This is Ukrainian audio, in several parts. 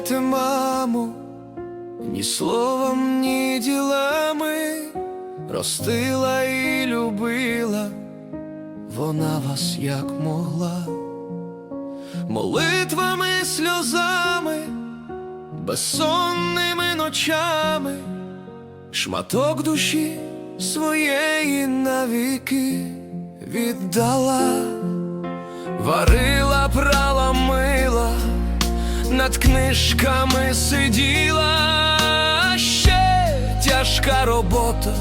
Прощайте, маму, ні словом, ні ділами. Ростила і любила, вона вас як могла, молитвами, сльозами, безсонними ночами, шматок душі своєї навіки віддала, варила прала ми над книжками сиділа, ще тяжка робота,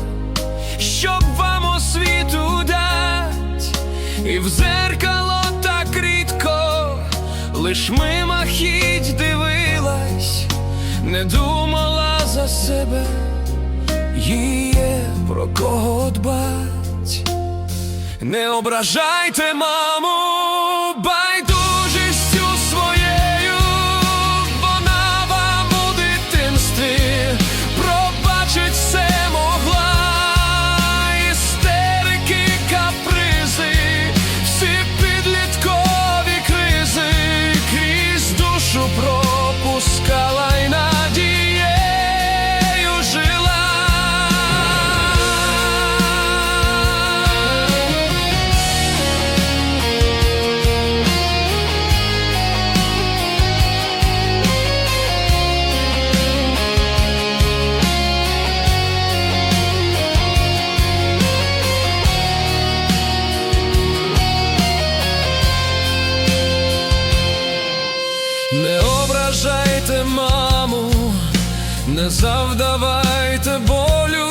щоб вам освіту дать, і в зеркало так рідко, лиш мимохідь дивилась, не думала за себе, їй є про кого дбать. Не ображайте маму байдужістю душу пропускала ображайте маму, не завдавайте болю,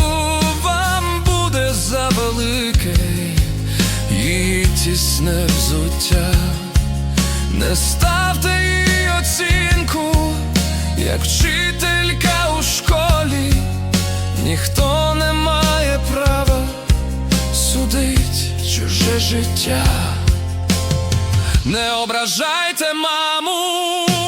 вам буде завелике її тісне взуття. Не ставте їй оцінку, як вчителька у школі, ніхто не має права судить чуже життя. Не ображайте маму,